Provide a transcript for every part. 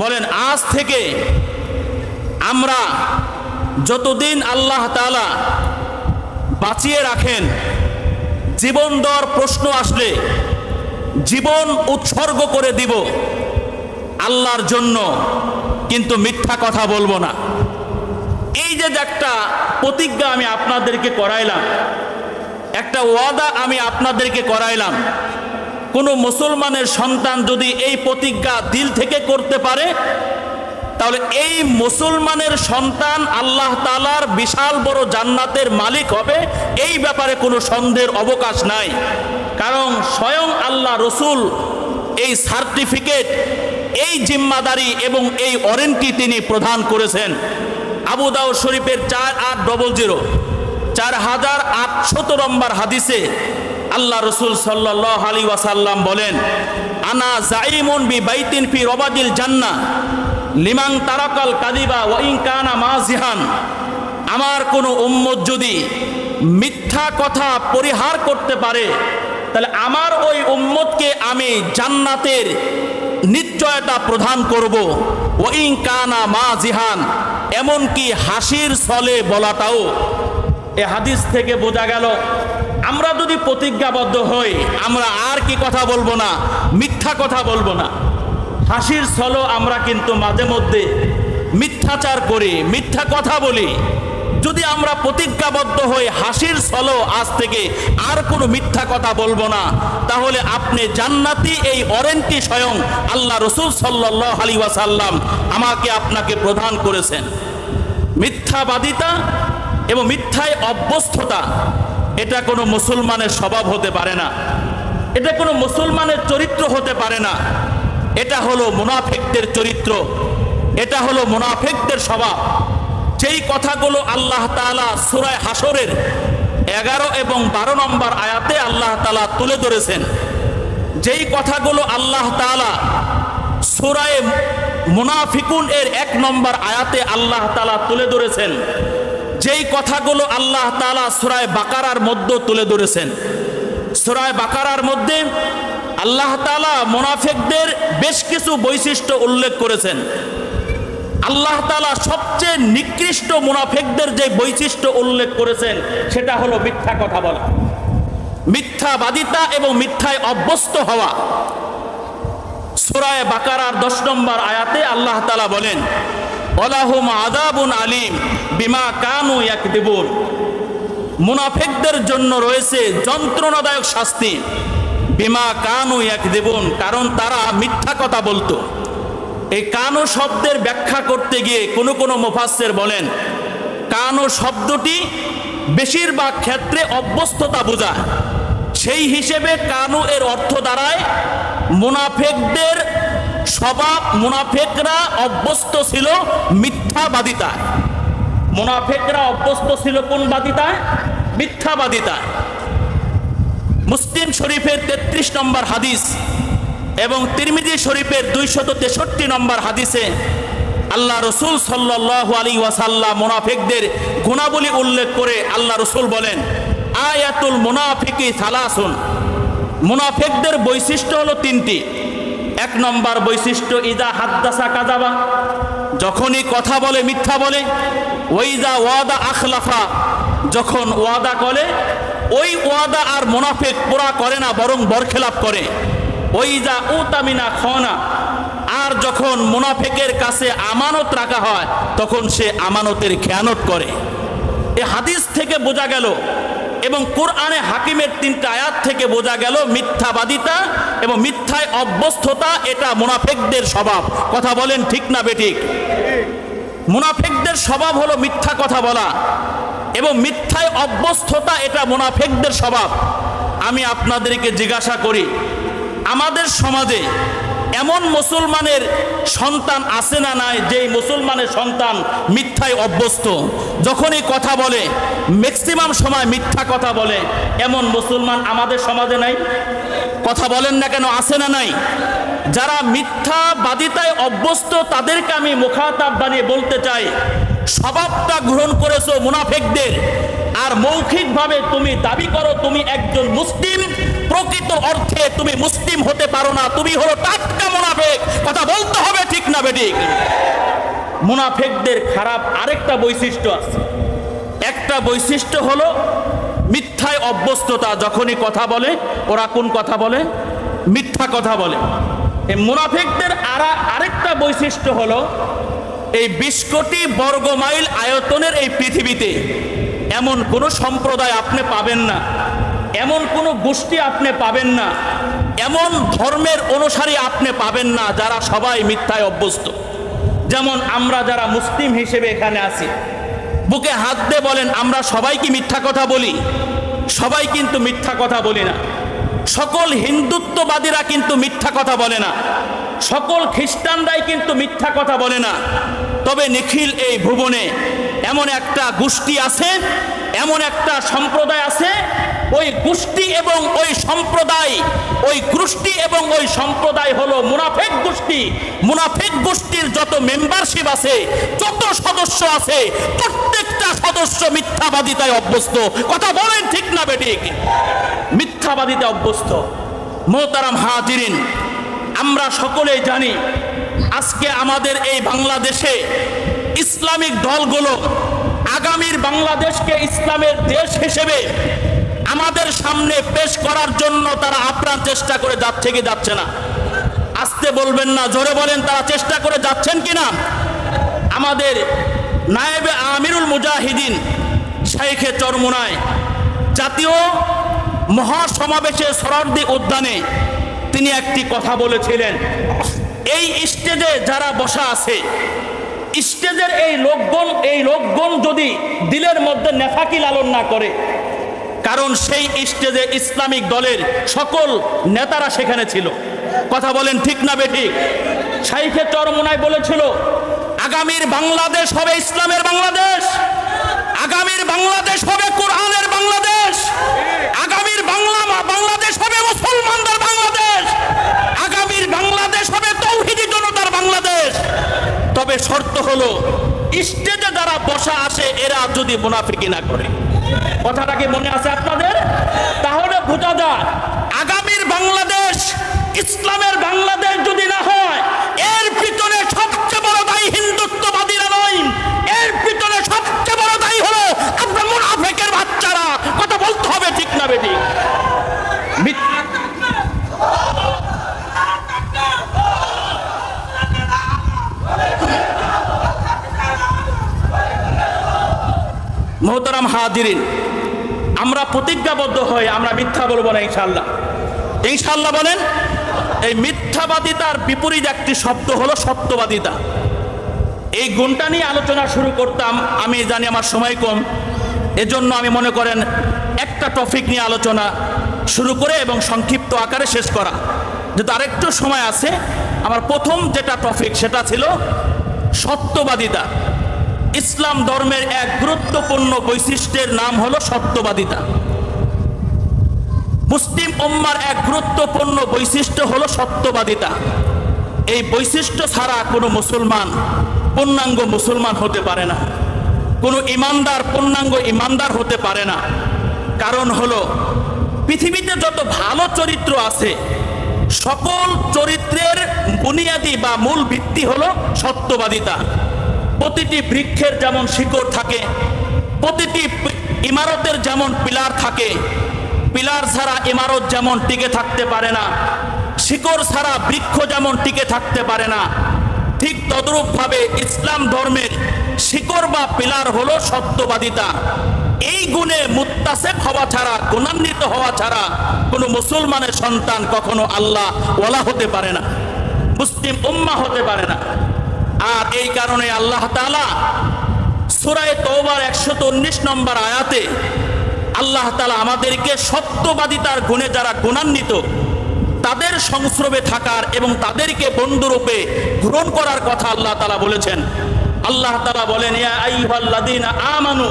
বলেন, আজ থেকে আমরা যতদিন আল্লাহ তাআলা বাঁচিয়ে রাখেন, জীবন দর প্রশ্ন আসলে জীবন উৎসর্গ করে দিব আল্লাহর জন্য, কিন্তু মিথ্যা কথা বলব না। এই যে একটা প্রতিজ্ঞা আমি আপনাদেরকে করাইলাম, একটা ওয়াদা আমি আপনাদেরকে করাইলাম কোনো মুসলমানের সন্তান যদি এই প্রতিজ্ঞা দিল থেকে করতে পারে, তাহলে এই মুসলমানের সন্তান আল্লাহ তালার বিশাল বড় জান্নাতের মালিক হবে, এই ব্যাপারে কোনো সন্দেহের অবকাশ নাই। কারণ স্বয়ং আল্লাহ রসুল এই সার্টিফিকেট, এই জিম্মাদারি এবং এই ওয়ারেন্টি তিনি প্রদান করেছেন। আবু দাউদ শরীফের চার আট ডবল জিরো চার হাজার আটশত নম্বর হাদিসে আল্লাহ রসুল সাল্লাহ আলী ওয়াসাল্লাম বলেন, আনা জাইমুন বি বাইতিন ফি রবাদিল জান্না লিমাং তারাকাল কাদিবা ওয়াইং কানা মাজিহান আমার কোনো উম্মত যদি মিথ্যা কথা পরিহার করতে পারে, তাহলে আমার ওই উম্মতকে আমি জান্নাতের নিশ্চয়তা প্রদান করব। ওইং কানা মা জিহান এমনকি হাসির ছলে বলাটাও। এ হাদিস থেকে বোঝা গেল আমরা যদি প্রতিজ্ঞাবদ্ধ হই, আমরা আর কি কথা বলব না, মিথ্যা কথা বলব না। হাসির ছলও আমরা কিন্তু মাঝে মধ্যে মিথ্যাচার করি, মিথ্যা কথা বলি। যদি আমরা প্রতিজ্ঞাবদ্ধ হই হাসির ছলও আজ থেকে আর কোনো মিথ্যা কথা বলব না, তাহলে আপনি জান্নাতি এই ওয়ারেন্টি স্বয়ং আল্লাহ রসুল সাল্লাহ আলী ওয়াসাল্লাম আমাকে আপনাকে প্রদান করেছেন। মিথ্যাবাদিতা এবং মিথ্যায় অভ্যস্ততা এটা কোনো মুসলমানের স্বভাব হতে পারে না। এটা কোনো মুসলমানের চরিত্র হতে পারে না। এটা হলো মুনাফেকদের চরিত্র। এটা হলো মুনাফেকদের স্বভাব। যেই কথাগুলো আল্লাহ তাআলা সুরায় হাসরের এগারো এবং বারো নম্বর আয়াতে আল্লাহ তালা তুলে ধরেছেন, যেই কথাগুলো আল্লাহ তাআলা সুরায় মুনাফিকুন এর এক নম্বর আয়াতে আল্লাহ তালা তুলে ধরেছেন যেই কথাগুলো আল্লাহ তাআলা সুরায় বাকারার মধ্যে তুলে ধরেছেন। সুরায় বাকারার মধ্যে আল্লাহ তাআলা মুনাফিকদের বেশ কিছু বৈশিষ্ট্য উল্লেখ করেছেন। আল্লাহ তাআলা সবচেয়ে নিকৃষ্ট মুনাফিকদের যে বৈশিষ্ট্য উল্লেখ করেছেন, সেটা হলো মিথ্যা কথা বলা। মিথ্যাবাদিতা এবং মিথ্যায় অভ্যস্ত হওয়া। সুরায় বাকারার দশ নম্বর আয়াতে আল্লাহ তাআলা বলেন অলাহুম আদাবুন আলিম। বিমা কানু এক ইয়াকদিবুন। মুনাফিকদের জন্য রয়েছে যন্ত্রণাদায়ক শাস্তি। বিমা কানু ইয়াকদিবুন, কারণ তারা মিথ্যা কথা বলতো। এই কানু শব্দের ব্যাখ্যা করতে গিয়ে কোনো কোনো মুফাসসির বলেন, কানু শব্দটি বেশিরভাগ ক্ষেত্রে অভ্যস্ততা বোঝায়। সেই হিসেবে কানু এর অর্থ দাঁড়ায়, মুনাফেকদের স্বভাব, মুনাফেকরা অভ্যস্ত ছিল মিথ্যাবাদিতায়। মুনাফেকরা অভ্যস্ত ছিল কোন বাদিতায়? মিথ্যাবাদিতায়। মুসলিম শরীফের তেত্রিশ নম্বর হাদিস এবং তিরমিজি শরীফের দুইশত তেষট্টি নম্বর হাদিসে আল্লাহ রসুল সাল্লাহ আলী ওয়াসাল্লাম মুনাফিকদের গুণাবলী উল্লেখ করে আল্লাহ রসুল বলেন, আয়াতুল মুনাফিকি সালাসুন। মুনাফিকদের বৈশিষ্ট্য হলো তিনটি। এক নম্বর বৈশিষ্ট্য, ইদা হাদ্দাসা কাজাবা যখনই কথা বলে, মিথ্যা বলে ওইদা ওয়াদা আখলাফা, যখন ওয়াদা করে, ওই ওয়াদা আর মোনাফেক পুরা করে না, বরং বরখেলাপ করে। ওই যা ও তামিনা খনা, আর যখন মোনাফেকের কাছে আমানত রাখা হয়, তখন সে আমানতের খেয়ানত করে। এ হাদিস থেকে বোঝা গেল, এবং কোরআনে হাকিমের তিনটা আয়াত থেকে বোঝা গেল, মিথ্যাবাদিতা এবং মিথ্যায় অভ্যস্ততা, এটা মোনাফেকদের স্বভাব। কথা বলেন ঠিক না বেঠিক মুনাফেকদের স্বভাব হলো মিথ্যা কথা বলা এবং মিথ্যায় অভ্যস্ততা এটা মুনাফেকদের স্বভাব। আমি আপনাদেরকে জিজ্ঞাসা করি, আমাদের সমাজে এমন মুসলমানের সন্তান আছে না নাই, যেই মুসলমানের সন্তান মিথ্যায় অভ্যস্ত? যখনই কথা বলে ম্যাক্সিমাম সময় মিথ্যা কথা বলে, এমন মুসলমান আমাদের সমাজে নাই? কথা বলেন না কেন, আছে না নাই? যারা মিথ্যা বাদিতায় অভ্যস্ত, তাদেরকে আমি মুখাতাব বানিয়ে বলতে চাই। স্বভাবটা গ্রহণ করেছ মুনাফেকদের। আর মৌখিকভাবে তুমি দাবি করো, তুমি একজন মুসলিম। প্রকৃত অর্থে তুমি মুসলিম হতে পারো না। তুমি হলো টাটকা মুনাফেক। কথা বলতে হবে ঠিক না বেঠিক মুনাফেকদের খারাপ আরেকটা বৈশিষ্ট্য আছে। একটা বৈশিষ্ট্য হলো মিথ্যায় অভ্যস্ততা। যখনই কথা বলে, ওরা কোন কথা বলে? মিথ্যা কথা বলে। এই মুনাফেকদের আরা আরেকটা বৈশিষ্ট্য হলো এই বিশ কোটি বর্গ মাইল আয়তনের এই পৃথিবীতে এমন কোনো সম্প্রদায় আপনি পাবেন না। এমন কোনো গোষ্ঠী আপনি পাবেন না। এমন ধর্মের অনুসারী আপনি পাবেন না যারা সবাই মিথ্যায় অভ্যস্ত। যেমন আমরা যারা মুসলিম হিসেবে এখানে আছি, বুকে হাত দিয়ে বলেন, আমরা সবাই কি মিথ্যা কথা বলি? সবাই কিন্তু মিথ্যা কথা বলি না। সকল হিন্দুত্ববাদীরা কিন্তু মিথ্যা কথা বলে না। সকল খ্রিস্টানরাই কিন্তু মিথ্যা কথা বলে না। তবে নিখিল এই ভুবনে এমন একটা গোষ্ঠী আছে, এমন একটা সম্প্রদায় আছে, ওই গোষ্ঠী এবং ওই সম্প্রদায়, ওই গোষ্ঠী এবং ওই সম্প্রদায় হলো মুনাফেক গোষ্ঠী। মুনাফেক গোষ্ঠীর যত মেম্বারশিপ আছে, যত সদস্য আছে, প্রত্যেকটা সদস্য মিথ্যাবাদিতায় অভ্যস্ত। কথা বলেন ঠিক না মিথ্যাবাদিতে অভ্যস্ত। মোহতারাম হাজিরিন, আমরা সকলেই জানি আজকে আমাদের এই বাংলাদেশে ইসলামিক দলগুলো আগামীর বাংলাদেশকে ইসলামের দেশ হিসেবে আমাদের সামনে পেশ করার জন্য তারা আপ্রাণ চেষ্টা করে যাচ্ছে কি যাচ্ছে না। আসতে বলবেন না, জোরে বলেন, তারা চেষ্টা করে যাচ্ছেন কি না আমাদের নায়েবে আমিরুল মুজাহিদিন, শাইখে চরমুনায়, জাতীয় মহাসমাবেশে সরার্দি উদ্যানে তিনি একটি কথা বলেছিলেন। এই স্টেজে যারা বসা আছে, স্টেজের এই লোকগণ এই লোকগণ যদি দিলের মধ্যে নেফাকি লালন না করে, কারণ সেই স্টেজে ইসলামিক দলের সকল নেতারা সেখানে ছিল। কথা বলেন ঠিক না বেঠিক শাইখে চরমোনায় বলেছিল, আগামীর বাংলাদেশ হবে ইসলামের বাংলাদেশ, আগামীর বাংলাদেশ হবে কোরআনের বাংলাদেশ আগামীর বাংলা বাংলাদেশ হবে মুসলমানদের বাংলাদেশ। আগামীর বাংলাদেশ হবে তৌহিদি জনতার বাংলাদেশ। তবে শর্ত হলো, স্টেজে যারা বসা আসে এরা যদি মুনাফিকি না করে। কথাটা কি মনে আছে আপনাদের? তাহলে বোঝা যায়, আগামীর বাংলাদেশ, ইসলামের বাংলাদেশ যদি না হয় এর পিছনে সবচেয়ে বড় দায়ী হিন্দুত্ববাদীরা নয় এর পিছনে সবচেয়ে বড় দায়ী হলো আপনার মুনাফেকের বাচ্চারা কথা বলতে হবে ঠিক না বেটি মোহতারাম হাদিরিন আমরা প্রতিজ্ঞাবদ্ধ হয়ে আমরা মিথ্যা বলব না ইনশাল্লাহ ইনশাল্লাহ বলেন, এই মিথ্যাবাদিতার বিপরীত একটি শব্দ হলো সত্যবাদিতা। এই গুণটা নিয়ে আলোচনা শুরু করতাম, আমি জানি আমার সময় কম। এজন্য আমি মনে করেন, একটা টপিক নিয়ে আলোচনা শুরু করে এবং সংক্ষিপ্ত আকারে শেষ করা। যেহেতু আরেকটু সময় আছে, আমার প্রথম যেটা টপিক সেটা ছিল সত্যবাদিতা। ইসলাম ধর্মের এক গুরুত্বপূর্ণ বৈশিষ্ট্যের নাম হলো সত্যবাদিতা। মুসলিম উম্মার এক গুরুত্বপূর্ণ বৈশিষ্ট্য হলো সত্যবাদিতা। এই বৈশিষ্ট্য ছাড়া কোনো মুসলমান পূর্ণাঙ্গ মুসলমান হতে পারে না। কোনো ইমানদার পূর্ণাঙ্গ ইমানদার হতে পারে না। কারণ হলো, পৃথিবীতে যত ভালো চরিত্র আছে, সকল চরিত্রের বুনিয়াদি বা মূল ভিত্তি হলো সত্যবাদিতা। প্রতিটি বৃক্ষের যেমন শিকড় থাকে, প্রতিটি ইমারতের যেমন পিলার থাকে, পিলার ছাড়া ইমারত যেমন টিকে থাকতে পারে না, শিকড় ছাড়া বৃক্ষ যেমন টিকে থাকতে পারে না, ঠিক তদ্রূপভাবে ইসলাম ধর্মের শিকড় বা পিলার হলো সত্যবাদিতা। এই গুণে মুত্তাসেক হওয়া ছাড়া, গুণান্বিত হওয়া ছাড়া কোনো মুসলমানের সন্তান কখনো আল্লাহ ওলা হতে পারে না, মুসলিম উম্মা হতে পারে না। আর এই কারণে আল্লাহ তাআলা সুরায় তওবার একশো উনিশ নম্বর আয়াতে আল্লাহ তালা আমাদেরকে সত্যবাদিতার গুণে যারা গুণান্বিত, তাদের সংস্রবে থাকার এবং তাদেরকে বন্ধুরূপে গ্রহণ করার কথা আল্লাহ তালা বলেছেন। আল্লাহ তালা বলেন আমানু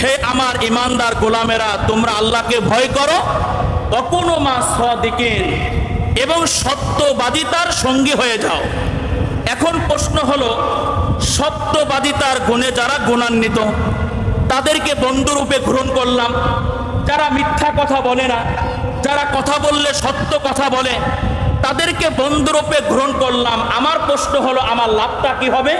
হে আমার ইমানদার গোলামেরা, তোমরা আল্লাহকে ভয় করো অকুনো মা সদিকিন এবং সত্যবাদিতার সঙ্গী হয়ে যাও। এখন প্রশ্ন হলো সত্যবাদিতার গুণে যারা গুণান্বিত, তাদেরকে বন্ধুরূপে গ্রহণ করলাম। যারা মিথ্যা কথা বলে না, যারা কথা বললে সত্য কথা বলে, তাদেরকে বন্ধুরূপে গ্রহণ করলাম। আমার প্রশ্ন হলো, আমার লাভটা কি হবে?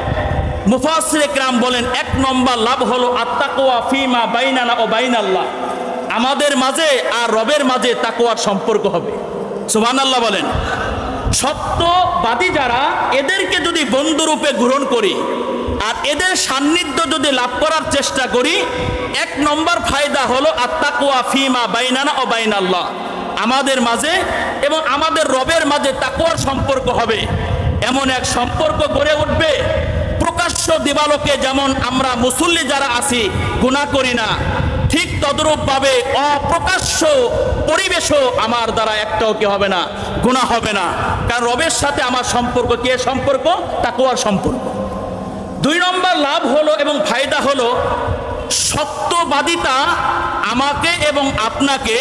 মুফাসির একরাম বলেন, এক নম্বর লাভ হলো আত্মাকোয়া ফিমা বাইনানা ও বাইনাল্লাহ। আমাদের মাঝে আর রবের মাঝে তাকোয়ার সম্পর্ক হবে। সুবহান আল্লাহ বলেন সত্যবাদী যারা এদেরকে যদি বন্ধুরূপে গ্রহণ করি আর এদের সান্নিধ্য যদি লাভ করার চেষ্টা করি, এক নম্বর ফায়দা হলো আত্মাকুয়া ফিমা বাইনানা ও বাইনাল্লাহ। আমাদের মাঝে এবং আমাদের রবের মাঝে তাকুয়ার সম্পর্ক হবে। এমন এক সম্পর্ক গড়ে উঠবে, প্রকাশ্য দিবালোকে যেমন আমরা মুসল্লি যারা আছি গুণা করি না ঠিক তদরূপভাবে অপ্রকাশ্য পরিবেশও আমার দ্বারা একটাও কি হবে না গুণা হবে না। কারণ রবের সাথে আমার সম্পর্ক কে? সম্পর্ক? তাকুয়ার সম্পর্ক। দুই নম্বর লাভ হলো এবং ফায়দা হলো, সত্যবাদিতা আমাকে এবং আপনাকে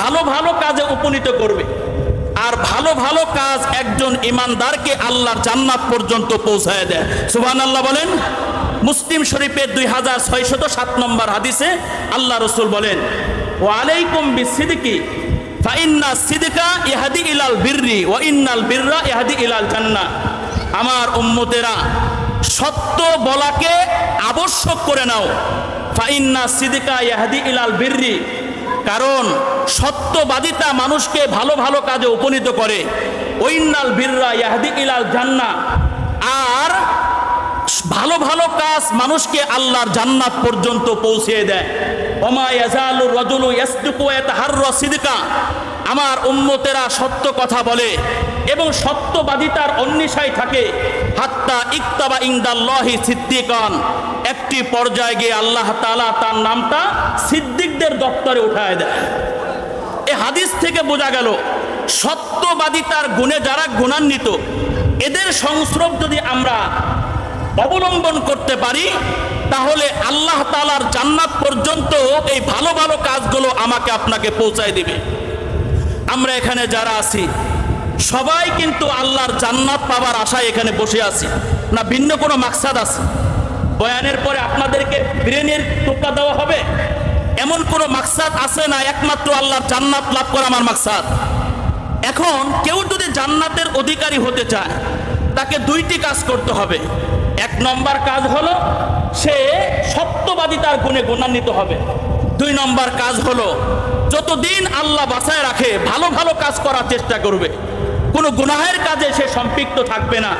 ভালো ভালো কাজে উপনীত করবে। আর ভালো ভালো কাজ একজন ইমানদারকে আল্লাহর জান্নাত পর্যন্ত পৌঁছায় দেয়। সুবহান আল্লাহ বলেন মুসলিম শরীফের দুই হাজার ছয়শত সাত নম্বর হাদিসে আল্লাহ রসুল বলেন ও আলাইকুম বিসিদিকি, ফাইন্না সিদিকা ইহাদি ইলাল বিররি ও ইন্নাল বিররা ইহাদি ইলাল জান্না। আমার উম্মতেরা, সত্য বলাকে আবশ্যক করে নাও। ফাইন্না সিদিকা ইহাদি ইলাল বিররি, কারণ সত্যবাদিতা মানুষকে ভালো ভালো কাজে উপনীত করে। ওইন্নাল বিররা ইয়াহদি ইলাল জান্না আর ভালো ভালো কাজ মানুষকে আল্লাহর জান্নাত পর্যন্ত পৌঁছিয়ে দেয়। আমার উম্মতেরা সত্য কথা বলে এবং সত্যবাদিতার অন্বেষায় থাকে। হাত্তা ইকতাবা ইনদাল্লাহি সিদ্দিকান। একটি পর্যায়ে গিয়ে আল্লাহ তাআলা তার নামটা সিদ্দিকদের দপ্তরে উঠায় দেয়। এ হাদিস থেকে বোঝা গেল, সত্যবাদিতার গুণে যারা গুণান্বিত, এদের সংস্রব যদি আমরা অবলম্বন করতে পারি, তাহলে আল্লাহ তালার জান্নাত পর্যন্ত এই ভালো ভালো কাজগুলো আমাকে আপনাকে পৌঁছায় দিবে। আমরা এখানে যারা আছি, সবাই কিন্তু আল্লাহর জান্নাত পাবার আশায় এখানে বসে আছি, না ভিন্ন কোনো মাকসাদ আছে? বয়ানের পরে আপনাদেরকে ব্রেনের টোকা দেওয়া হবে? এমন কোনো মাকসাদ আছে না একমাত্র আল্লাহর জান্নাত লাভ করা আমার মাকসাদ? এখন কেউ যদি জান্নাতের অধিকারী হতে চায় দুইটি কাজ করতে হবে। এক নম্বর কাজ হলো, সে সত্যবাদিতার গুণে গুণান্বিত হবে। দুই নম্বর কাজ হলো, যতদিন আল্লাহ বাঁচায় রাখে, ভালো ভালো কাজ করার চেষ্টা করবে। কোনো গুনাহের কাজে সে সম্পৃক্ত থাকবে না।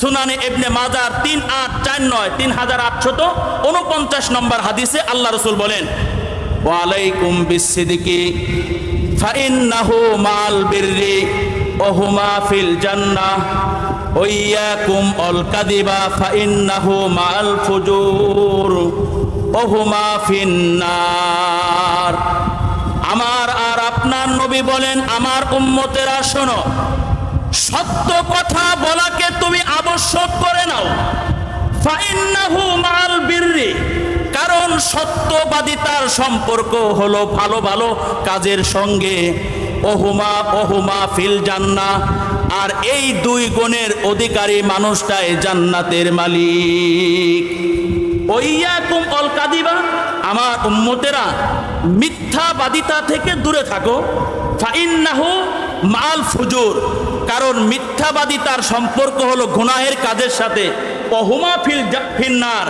সুনানে এবনে মাজার তিন আট চার নয়, তিন হাজার আটশত উনপঞ্চাশ নম্বর হাদিসে আল্লাহ রসুল বলেন, ওয়ালাইকুম বিসিদিকি, ফাইন্নাহু মাল বিররি, ওহুমা ফিল মাল ফুজুর আমার আর আপনার নবী বলেন, আমার উম্মতেরা শোনো, সত্য কথা বলাকে তুমি আবশ্যক করে নাও। ফাইন্নাহু মাল বিররি, কারণ সত্যবাদিতার সম্পর্ক হলো ভালো ভালো কাজের সঙ্গে। ওহুমা ওহুমা ফিল জান্না আর এই দুই গুণের অধিকারী মানুষটাই জান্নাতের মালিক। ওইয়াকুম অল কাদিবা। আমার উম্মতেরা মিথ্যাবাদিতা থেকে দূরে থাকো। ফাইন্নাহু মাল ফুজুর। কারণ মিথ্যাবাদিতার সম্পর্ক হলো গুনাহের কাজের সাথে। অহুমা ফিল ফিন্নার।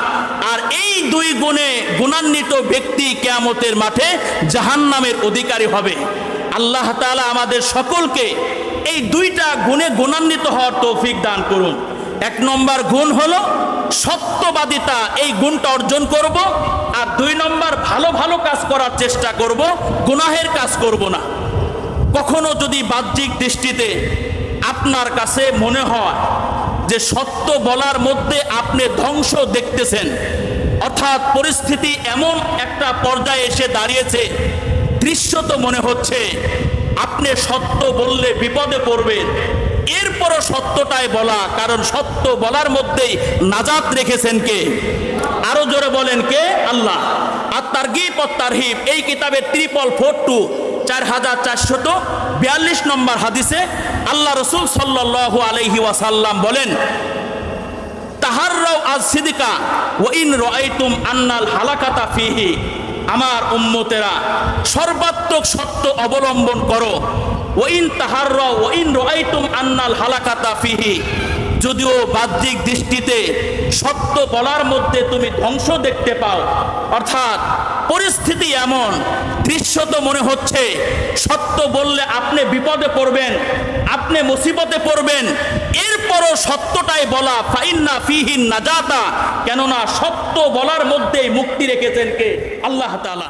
আর এই দুই গুণে গুণান্বিত ব্যক্তি কেয়ামতের মাঠে জাহান্নামের অধিকারী হবে। আল্লাহ তাআলা আমাদের সকলকে এই দুইটা গুণে গুণান্বিত হওয়ার তৌফিক দান করুন। এক নম্বর গুণ হলো সত্যবাদিতা, এই গুণটা অর্জন করব। আর দুই নম্বর ভালো ভালো কাজ করার চেষ্টা করব, গুনাহের কাজ করব না। কখনো যদি বাহ্যিক দৃষ্টিতে আপনার কাছে মনে হয় যে সত্য বলার মধ্যে আপনি ধ্বংস দেখতেছেন, অর্থাৎ পরিস্থিতি এমন একটা পর্যায়ে এসে দাঁড়িয়েছে দৃশ্যত মনে হচ্ছে, আপনি সত্য বললে বিপদে পড়বেন। এরপরও সত্যটাই বলা, কারণ সত্য বলার মধ্যেই নাজাত রেখেছেন কে? আরও জোরে বলেন কে? আল্লাহ। আর তার গিপ তারহিব, এই কিতাবের ত্রিপল ফোর টু চার হাজার চারশত বিয়াল্লিশ নম্বর হাদিসে আল্লাহ রসুল সাল্লাহ আলহি ওয়াসাল্লাম বলেন তাহাররাও আজ সিদিকা ও ইন রাইতুম আন্নাল হালাকাতা ফিহি। আমার উম্মতেরা সর্বাত্মক সত্য অবলম্বন করো। ওইন তাহার ওইন রাইতুম আন্নাল হালাকাতা ফিহি। যদিও বাহ্যিক দৃষ্টিতে সত্য বলার মধ্যে তুমি ধ্বংস দেখতে পাও, অর্থাৎ পরিস্থিতি এমন দৃশ্য তো মনে হচ্ছে সত্য বললে আপনি বিপদে পড়বেন, আপনি মুসিবতে পড়বেন, এরপরও সত্যটাই বলা ফাইন্না ফিহিন নাজাতা, কেননা সত্য বলার মধ্যেই মুক্তি রেখেছেন কে? আল্লাহ তাআলা।